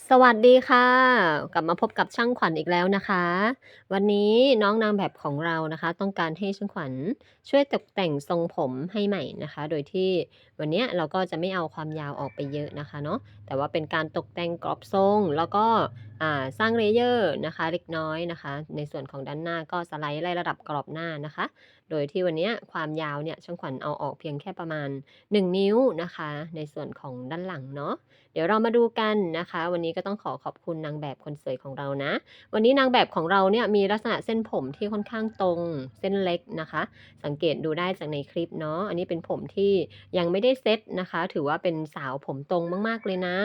สวัสดีค่ะ กลับมาพบกับช่างขวัญอีกแล้วนะคะ วันนี้น้องนางแบบของเรานะคะ ต้องการให้ช่างขวัญช่วยตกแต่งทรงผมให้ใหม่นะคะ โดยที่วันนี้เราก็จะไม่เอาความยาวออกไปเยอะนะคะเนาะแต่ว่าเป็นการตกแต่งกรอบทรงแล้วก็ สร้างเลเยอร์นะคะเล็กน้อยนะคะ ในส่วนของด้านหน้าก็สไลด์ไล่ระดับกรอบหน้านะคะ โดยที่วันนี้ความยาวเนี่ยช่างขวัญเอาออกเพียงแค่ประมาณ 1 นิ้วนะคะ ในส่วนของด้านหลังเนาะเดี๋ยวเรามาดูกันนะคะ วันนี้ก็ต้องขอขอบคุณนางแบบคนสวยของเรานะ วันนี้นางแบบของเราเนี่ยมีลักษณะเส้นผมที่ค่อนข้างตรงเส้นเล็กนะคะ สังเกตดูได้จากในคลิปเนาะอันนี้เป็นผมที่ยังไม่ได้เซ็ตนะคะ ถือว่าเป็นสาวผมตรงมาก ๆเลยนะ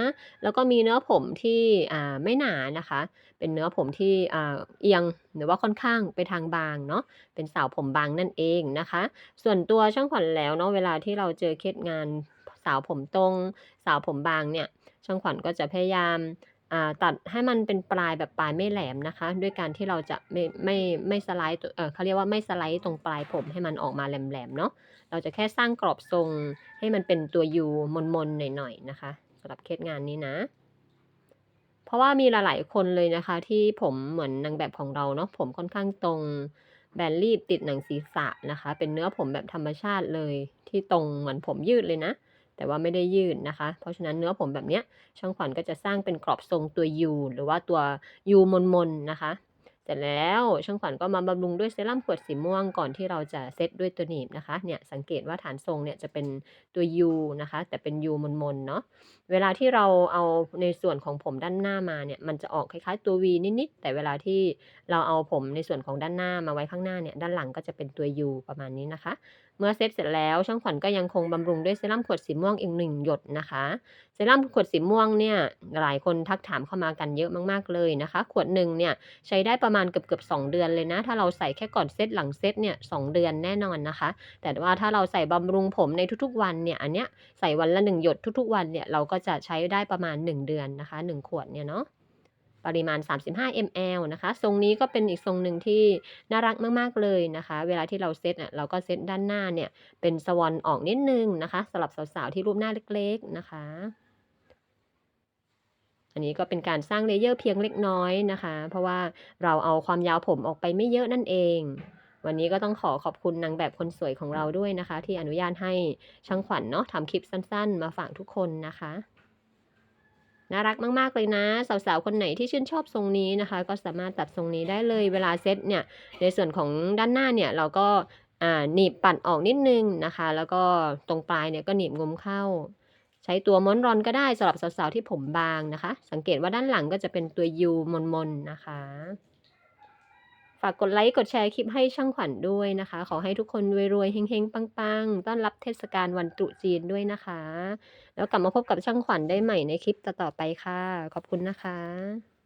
แล้วก็มีเนื้อผมที่อ่าไม่หนานะคะ เป็นเนื้อผมที่เอียงหรือว่าค่อนข้างไปทางบางเนาะเป็นสาวผมบางนั่นเองนะคะ ส่วนตัวช่างขวัญแล้วเนาะเวลาที่เราเจอเคสงานสาวผมตรง สาวผมบางเนี่ยช่างขวัญก็จะพยายามตัดให้มันเป็นปลายแบบปลายไม่แหลมนะคะ ด้วยการที่เราจะไม่ไม่ไม่สไลด์เขาเรียกว่าไม่สไลด์ตรงปลายผมให้มันออกมาแหลมๆเนาะเราจะแค่สร้างกรอบทรงให้มันเป็นตัวยูมนๆหน่อยๆนะคะสำหรับเคสงานนี้นะ เพราะว่ามีหลายๆคนเลยนะคะ ที่ผมเหมือนนางแบบของเราเนาะผมค่อนข้างตรงแบนรีบติดหนังศีรษะนะคะ เป็นเนื้อผมแบบธรรมชาติเลยที่ตรงเหมือนผมยืดเลยนะ แต่ว่าไม่ได้ยืดนะคะ เพราะฉะนั้นเนื้อผมแบบเนี้ยช่างขวัญก็จะสร้างเป็นกรอบทรงตัว U หรือว่าตัว U มนๆนะคะ เสร็จแล้วช่างขวัญก็มาบำรุงด้วยเซรั่มขวดสีม่วงก่อนที่เราจะเซตด้วยตัวหนีบนะคะเนี่ยสังเกตว่าฐานทรงเนี่ยจะเป็นตัว U นะคะ แต่เป็น U มนๆเนาะเวลาที่เราเอาในส่วนของผมด้านหน้ามาเนี่ยมันจะออกคล้ายๆตัว V นิดๆแต่เวลาที่เราเอาผมในส่วนของด้านหน้ามาไว้ข้างหน้าเนี่ยด้านหลังก็จะเป็นตัว U ประมาณนี้นะคะ เมื่อเซตเสร็จแล้วช่างขวัญก็ยังคงบำรุงด้วยเซรั่มขวดสีม่วงอีกหนึ่งหยดนะคะเซรั่มขวดสีม่วงเนี่ยหลายคนทักถามเข้ามากันเยอะมากๆเลยนะคะ ขวดหนึ่งเนี่ยใช้ได้ประมาณาณเกือบๆ2เดือนเลยนะ ถ้าเราใส่แค่ก่อนเซตหลังเซตเนี่ย2เดือนแน่นอนนะคะ แต่ว่าถ้าเราใส่บำรุงผมในทุกๆวันเนี่ยอันเนี้ยใส่วันละ 1 หยดทุกๆวันเนี่ยเราก็จะใช้ได้ประมาณ 1 เดือนนะคะ 1 ขวดเนี่ยเนาะปริมาณ 35 ml นะคะ ทรงนี้ก็เป็นอีกทรงหนึ่งที่น่ารักมาก ๆ เลยนะคะ เวลาที่เราเซตอะเราก็เซตด้านหน้าเนี่ยเป็นสวอนออกนิดนึงนะคะสำหรับสาวๆที่รูปหน้าเล็ก ๆ นะคะ อันนี้ก็เป็นการสร้างเลเยอร์เพียงเล็กน้อยนะคะ เพราะว่าเราเอาความยาวผมออกไปไม่เยอะนั่นเอง วันนี้ก็ต้องขอขอบคุณนางแบบคนสวยของเราด้วยนะคะ ที่อนุญาตให้ช่างขวัญเนาะทำคลิปสั้นๆ มาฝากทุกคนนะคะน่ารักมาก ๆ เลยนะ สาวๆ คนไหนที่ชื่นชอบทรงนี้นะคะ ก็สามารถตัดทรงนี้ได้เลยเวลาเซตเนี่ย ในส่วนของด้านหน้าเนี่ยเราก็อ่าหนีบปัดออกนิดนึงนะคะ แล้วก็ตรงปลายเนี่ยก็หนีบงมเข้า ใช้ตัวม้อนรอนก็ได้สำหรับสาวๆที่ผมบางนะคะ สังเกตว่าด้านหลังก็จะเป็นตัวยูมนๆนะคะ ฝากกดไลค์กดแชร์คลิปให้ช่างขวัญด้วยนะคะ ขอให้ทุกคนรวยๆเฮงๆ ปังๆ ต้อนรับเทศกาลวันตรุษจีนด้วยนะคะ แล้วกลับมาพบกับช่างขวัญได้ใหม่ในคลิปต่อๆไปค่ะ ขอบคุณนะคะ